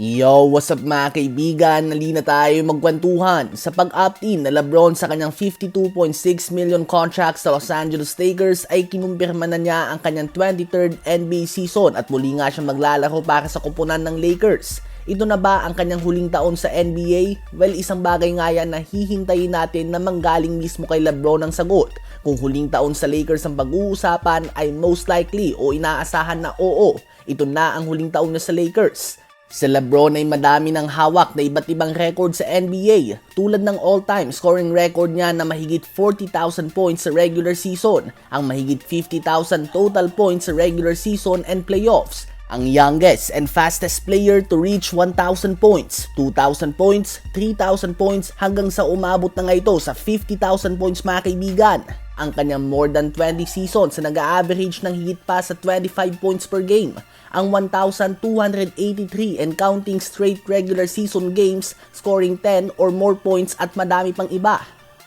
Yo, what's up mga kaibigan? Nali na tayo magkwentuhan sa pag-opt-in na Lebron sa kanyang 52.6 million contract sa Los Angeles Lakers ay kinumpirma na niya ang kanyang 23rd NBA season at muli nga siyang maglalaro para sa kupunan ng Lakers. Ito na ba ang kanyang huling taon sa NBA? Well, isang bagay nga yan na hihintayin natin na manggaling mismo kay Lebron ang sagot. Kung huling taon sa Lakers ang pag-uusapan ay most likely o inaasahan na oo, ito na ang huling taon niya sa Lakers. Si Lebron ay madami ng hawak na iba't ibang record sa NBA tulad ng all-time scoring record niya na mahigit 40,000 points sa regular season, ang mahigit 50,000 total points sa regular season and playoffs, ang youngest and fastest player to reach 1,000 points, 2,000 points, 3,000 points hanggang sa umabot na nga ito sa 50,000 points mga kaibigan. Ang kanyang more than 20 seasons na nag-average ng higit pa sa 25 points per game. Ang 1,283 and counting straight regular season games, scoring 10 or more points at madami pang iba.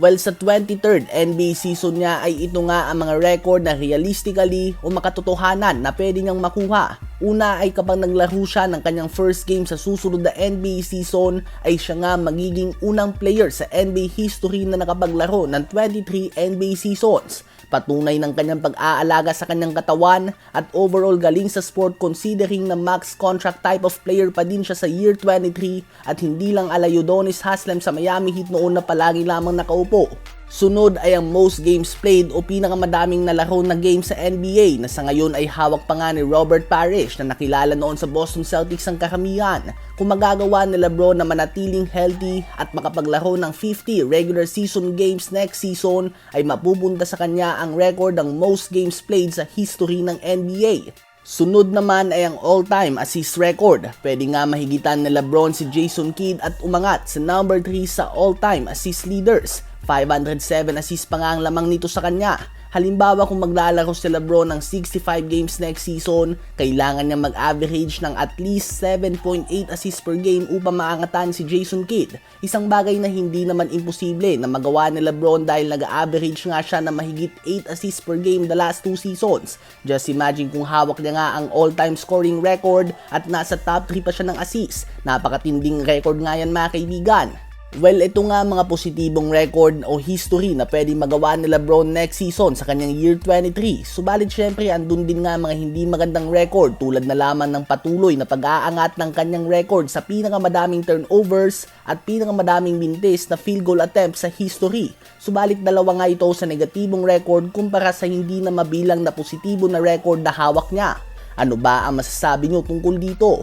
Well, sa 23rd NBA season niya ay ito nga ang mga record na realistically o makatotohanan na pwede niyang makuha. Una ay kapag naglaro siya ng kanyang first game sa susunod na NBA season ay siya nga magiging unang player sa NBA history na nakapaglaro ng 23 NBA seasons. Patunay ng kanyang pag-aalaga sa kanyang katawan at overall galing sa sport considering na max contract type of player pa din siya sa year 23 at hindi lang ala Haslem sa Miami Heat noon na palagi lamang nakaupo. Sunod ay ang most games played o pinakamadaming nalaro na game sa NBA na sa ngayon ay hawak pa nga ni Robert Parrish na nakilala noon sa Boston Celtics ang karamihan. Kung magagawa ni Lebron na manatiling healthy at makapaglaro ng 50 regular season games next season ay mapupunta sa kanya ang record ng most games played sa history ng NBA. Sunod naman ay ang all-time assist record. Pwede nga mahigitan ni Lebron si Jason Kidd at umangat sa number 3 sa all-time assist leaders. 507 assists pa nga ang lamang nito sa kanya. Halimbawa kung maglalaro si Lebron ng 65 games next season, kailangan niya mag-average ng at least 7.8 assists per game upang maangatan si Jason Kidd. Isang bagay na hindi naman imposible na magawa ni Lebron dahil nag-average nga siya na mahigit 8 assists per game the last two seasons. Just imagine kung hawak niya nga ang all-time scoring record at nasa top 3 pa siya ng assists. Napakatinding record nga yan mga kaibigan. Well, ito nga mga positibong record o history na pwede magawa ni Lebron next season sa kanyang year 23. Subalit syempre, andun din nga mga hindi magandang record tulad na lamang ng patuloy na pag-aangat ng kanyang record sa pinakamadaming turnovers at pinakamadaming mintis na field goal attempts sa history. Subalit dalawa nga ito sa negatibong record kumpara sa hindi na mabilang na positibo na record na hawak niya. Ano ba ang masasabi nyo tungkol dito?